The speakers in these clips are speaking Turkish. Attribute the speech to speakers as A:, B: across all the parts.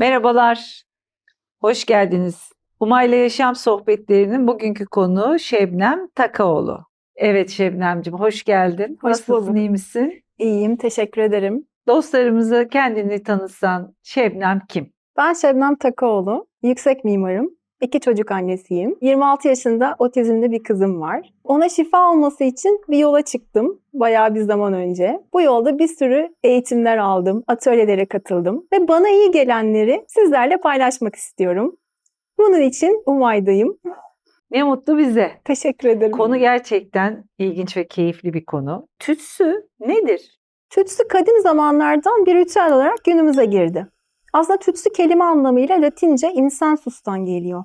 A: Merhabalar, hoş geldiniz. Umayla Yaşam Sohbetleri'nin bugünkü konuğu Şebnem Takaoğlu. Evet Şebnemciğim, hoş geldin.
B: Hoş
A: Nasılsın,
B: buldum.
A: iyi misin?
B: İyiyim, teşekkür ederim.
A: Dostlarımıza kendini tanıtsan Şebnem kim?
B: Ben Şebnem Takaoğlu, yüksek mimarım. İki çocuk annesiyim. 26 yaşında otizmli bir kızım var. Ona şifa olması için bir yola çıktım bayağı bir zaman önce. Bu yolda bir sürü eğitimler aldım, atölyelere katıldım ve bana iyi gelenleri sizlerle paylaşmak istiyorum. Bunun için Umay'dayım.
A: Ne mutlu bize.
B: Teşekkür ederim.
A: Konu gerçekten ilginç ve keyifli bir konu. Tütsü nedir?
B: Tütsü kadim zamanlardan bir ritüel olarak günümüze girdi. Aslında tütsü kelime anlamıyla Latince insansus'tan geliyor.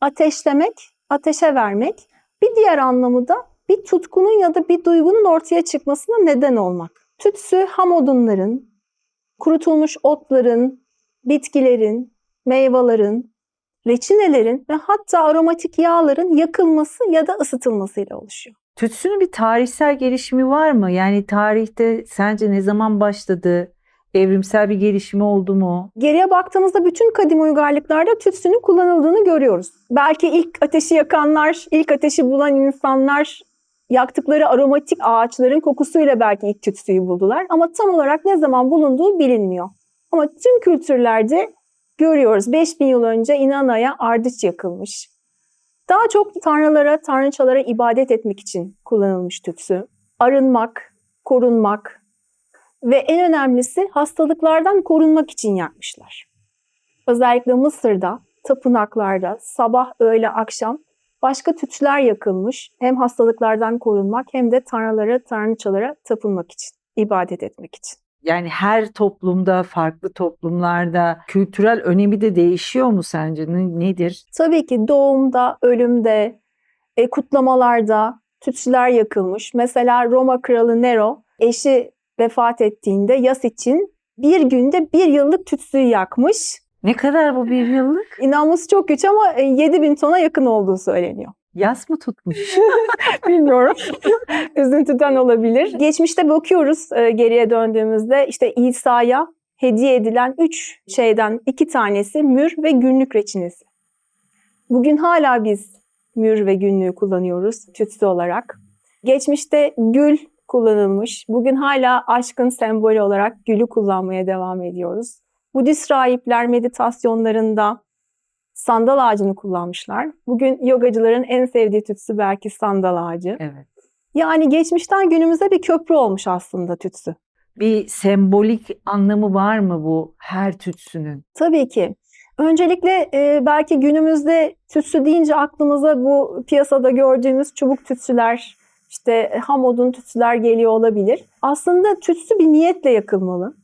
B: Ateşlemek, ateşe vermek. Bir diğer anlamı da bir tutkunun ya da bir duygunun ortaya çıkmasına neden olmak. Tütsü ham odunların, kurutulmuş otların, bitkilerin, meyvelerin, reçinelerin ve hatta aromatik yağların yakılması ya da ısıtılmasıyla oluşuyor.
A: Tütsünün bir tarihsel gelişimi var mı? Yani tarihte sence ne zaman başladı? Evrimsel bir gelişimi oldu mu?
B: Geriye baktığımızda bütün kadim uygarlıklarda tütsünün kullanıldığını görüyoruz. Belki ilk ateşi yakanlar, ilk ateşi bulan insanlar yaktıkları aromatik ağaçların kokusuyla belki ilk tütsüyü buldular. Ama tam olarak ne zaman bulunduğu bilinmiyor. Ama tüm kültürlerde görüyoruz 5000 yıl önce İnana'ya ardıç yakılmış. Daha çok tanrılara, tanrıçalara ibadet etmek için kullanılmış tütsü. Arınmak, korunmak, ve en önemlisi hastalıklardan korunmak için yakmışlar. Özellikle Mısır'da, tapınaklarda sabah, öğle, akşam başka tütsüler yakılmış. Hem hastalıklardan korunmak hem de tanrılara, tanrıçalara tapınmak için, ibadet etmek için.
A: Yani her toplumda, farklı toplumlarda kültürel önemi de değişiyor mu sence? Ne- Nedir?
B: Tabii ki doğumda, ölümde, e, kutlamalarda tütsüler yakılmış. Mesela Roma kralı Nero eşi vefat ettiğinde yas için bir günde bir yıllık tütsüyü yakmış.
A: Ne kadar bu bir yıllık?
B: İnanması çok güç ama e, 7000 tona yakın olduğu söyleniyor.
A: Yas mı tutmuş?
B: Bilmiyorum. Üzüntüden olabilir. Geçmişte bakıyoruz e, geriye döndüğümüzde işte İsa'ya hediye edilen üç şeyden iki tanesi mür ve günlük reçinesi. Bugün hala biz mür ve günlüğü kullanıyoruz tütsü olarak. Geçmişte gül kullanılmış. Bugün hala aşkın sembolü olarak gülü kullanmaya devam ediyoruz. Budist rahipler meditasyonlarında sandal ağacını kullanmışlar. Bugün yogacıların en sevdiği tütsü belki sandal ağacı.
A: evet.
B: Yani geçmişten günümüze bir köprü olmuş aslında tütsü.
A: Bir sembolik anlamı var mı bu her tütsünün?
B: Tabii ki. Öncelikle e, belki günümüzde tütsü deyince aklımıza bu piyasada gördüğümüz çubuk tütsüler, işte ham odun tütsüler geliyor olabilir. Aslında tütsü bir niyetle yakılmalı.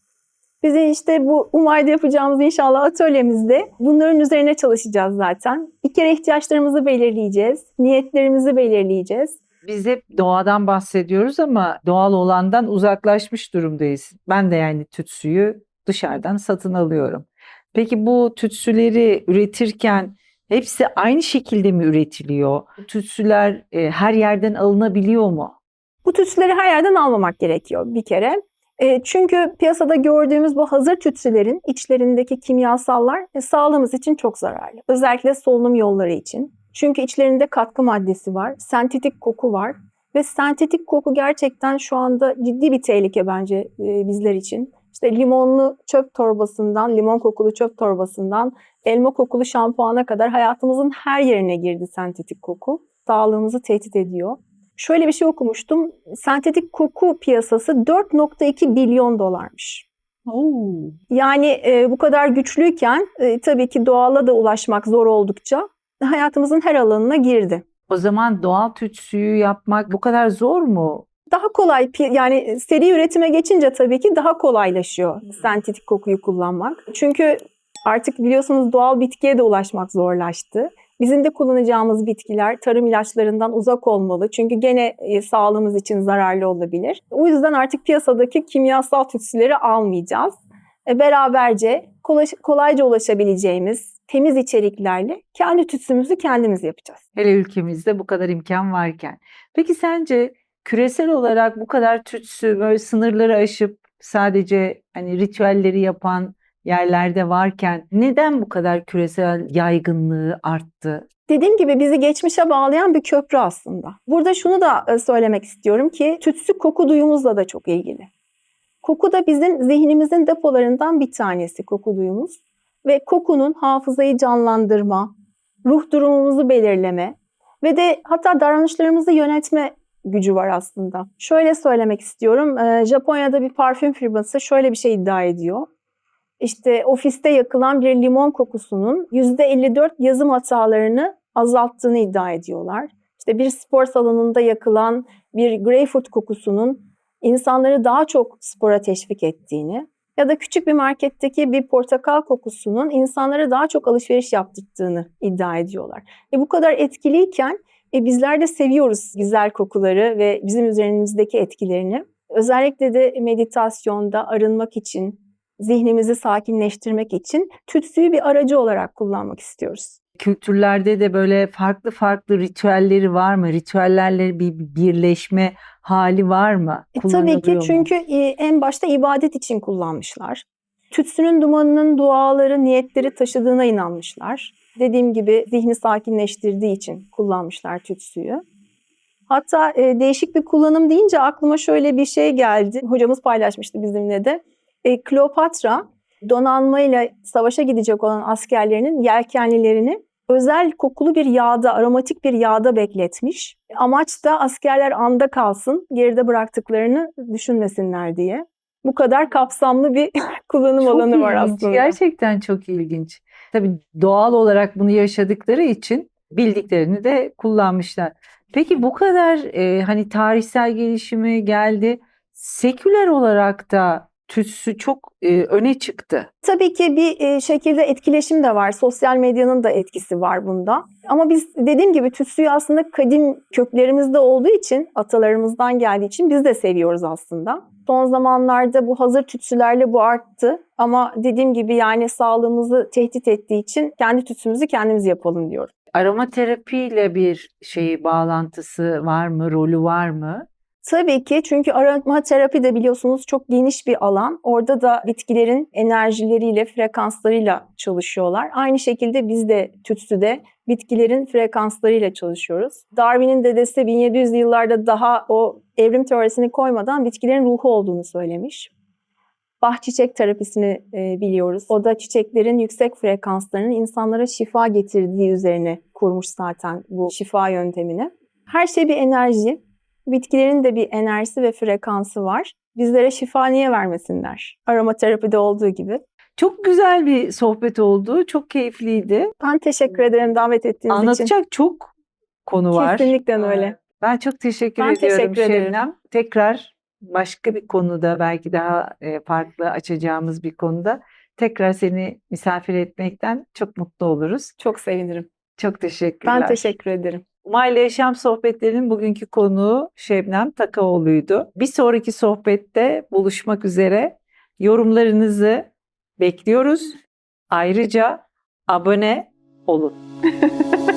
B: Bize işte bu Umay'da yapacağımız inşallah atölyemizde bunların üzerine çalışacağız zaten. Bir kere ihtiyaçlarımızı belirleyeceğiz, niyetlerimizi belirleyeceğiz.
A: Biz hep doğadan bahsediyoruz ama doğal olandan uzaklaşmış durumdayız. Ben de yani tütsüyü dışarıdan satın alıyorum. Peki bu tütsüleri üretirken hepsi aynı şekilde mi üretiliyor? Tütsüler e, her yerden alınabiliyor mu?
B: Bu tütsüleri her yerden almamak gerekiyor bir kere. E, çünkü piyasada gördüğümüz bu hazır tütsülerin içlerindeki kimyasallar e, sağlığımız için çok zararlı. Özellikle solunum yolları için. Çünkü içlerinde katkı maddesi var, sentetik koku var ve sentetik koku gerçekten şu anda ciddi bir tehlike bence e, bizler için. İşte limonlu çöp torbasından, limon kokulu çöp torbasından elma kokulu şampuana kadar hayatımızın her yerine girdi sentetik koku. Sağlığımızı tehdit ediyor. Şöyle bir şey okumuştum. Sentetik koku piyasası 4.2 milyon dolarmış. Yani e, bu kadar güçlüyken e, tabii ki doğala da ulaşmak zor oldukça hayatımızın her alanına girdi.
A: O zaman doğal tütsüyü yapmak bu kadar zor mu?
B: Daha kolay yani seri üretime geçince tabii ki daha kolaylaşıyor sentetik kokuyu kullanmak. Çünkü artık biliyorsunuz doğal bitkiye de ulaşmak zorlaştı. Bizim de kullanacağımız bitkiler tarım ilaçlarından uzak olmalı. Çünkü gene e, sağlığımız için zararlı olabilir. O yüzden artık piyasadaki kimyasal tütsüleri almayacağız. E, beraberce kolay- kolayca ulaşabileceğimiz temiz içeriklerle kendi tütsümüzü kendimiz yapacağız.
A: Hele ülkemizde bu kadar imkan varken. Peki sence küresel olarak bu kadar tütsü böyle sınırları aşıp sadece hani ritüelleri yapan yerlerde varken neden bu kadar küresel yaygınlığı arttı?
B: Dediğim gibi bizi geçmişe bağlayan bir köprü aslında. Burada şunu da e, söylemek istiyorum ki tütsü koku duyumuzla da çok ilgili. Koku da bizim zihnimizin depolarından bir tanesi koku duyumuz. Ve kokunun hafızayı canlandırma, ruh durumumuzu belirleme ve de hatta davranışlarımızı yönetme gücü var aslında. Şöyle söylemek istiyorum. e, Japonya'da bir parfüm firması şöyle bir şey iddia ediyor. İşte ofiste yakılan bir limon kokusunun %54 yazım hatalarını azalttığını iddia ediyorlar. İşte bir spor salonunda yakılan bir greyfurt kokusunun insanları daha çok spora teşvik ettiğini ya da küçük bir marketteki bir portakal kokusunun insanlara daha çok alışveriş yaptırdığını iddia ediyorlar. E bu kadar etkiliyken e bizler de seviyoruz güzel kokuları ve bizim üzerimizdeki etkilerini. Özellikle de meditasyonda arınmak için, zihnimizi sakinleştirmek için tütsüyü bir aracı olarak kullanmak istiyoruz.
A: Kültürlerde de böyle farklı farklı ritüelleri var mı? Ritüellerle bir birleşme hali var mı?
B: E, tabii ki
A: mu?
B: çünkü e, en başta ibadet için kullanmışlar. Tütsünün dumanının duaları, niyetleri taşıdığına inanmışlar. Dediğim gibi zihni sakinleştirdiği için kullanmışlar tütsüyü. Hatta e, değişik bir kullanım deyince aklıma şöyle bir şey geldi. Hocamız paylaşmıştı bizimle de. E, Kleopatra donanmayla savaşa gidecek olan askerlerinin yelkenlilerini özel kokulu bir yağda, aromatik bir yağda bekletmiş. Amaç da askerler anda kalsın, geride bıraktıklarını düşünmesinler diye. Bu kadar kapsamlı bir kullanım
A: Çok
B: alanı var
A: ilginç,
B: aslında.
A: Gerçekten çok ilginç. Tabii doğal olarak bunu yaşadıkları için bildiklerini de kullanmışlar. Peki bu kadar e, hani tarihsel gelişimi geldi. Seküler olarak da tütsü çok e, öne çıktı.
B: Tabii ki bir e, şekilde etkileşim de var. Sosyal medyanın da etkisi var bunda. Ama biz dediğim gibi tütsüyü aslında kadim köklerimizde olduğu için, atalarımızdan geldiği için biz de seviyoruz aslında. Son zamanlarda bu hazır tütsülerle bu arttı. Ama dediğim gibi yani sağlığımızı tehdit ettiği için kendi tütsümüzü kendimiz yapalım diyorum.
A: Aromaterapiyle bir şeyi bağlantısı var mı, rolü var mı?
B: Tabii ki çünkü aromaterapi de biliyorsunuz çok geniş bir alan. Orada da bitkilerin enerjileriyle, frekanslarıyla çalışıyorlar. Aynı şekilde biz de tütsüde bitkilerin frekanslarıyla çalışıyoruz. Darwin'in dedesi 1700'lü yıllarda daha o evrim teorisini koymadan bitkilerin ruhu olduğunu söylemiş. Bah çiçek terapisini e, biliyoruz. O da çiçeklerin yüksek frekanslarının insanlara şifa getirdiği üzerine kurmuş zaten bu şifa yöntemini. Her şey bir enerji. Bitkilerin de bir enerjisi ve frekansı var. Bizlere şifa niye vermesinler? Aromaterapide olduğu gibi.
A: Çok güzel bir sohbet oldu. Çok keyifliydi.
B: Ben teşekkür ederim davet ettiğiniz için.
A: Anlatacak çok konu var.
B: Kesinlikle öyle.
A: Ben çok teşekkür
B: Ben
A: ediyorum
B: teşekkür ederim.
A: Şebnem. Tekrar başka bir konuda belki daha e, farklı açacağımız bir konuda tekrar seni misafir etmekten çok mutlu oluruz.
B: Çok sevinirim.
A: Çok teşekkürler.
B: Ben teşekkür ederim.
A: Umayla Yaşam Sohbetleri'nin bugünkü konuğu Şebnem Takaoğlu'ydu. Bir sonraki sohbette buluşmak üzere. Yorumlarınızı bekliyoruz. Ayrıca abone olun.